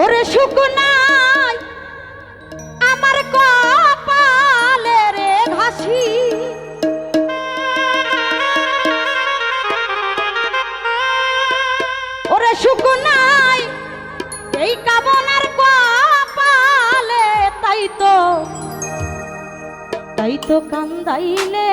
ওরে শুকনাই আমার কপালে রে ঘাসি ওরে শুকনাই এই কামনার কপালে তাই তো তাই তো কান্দাইলে।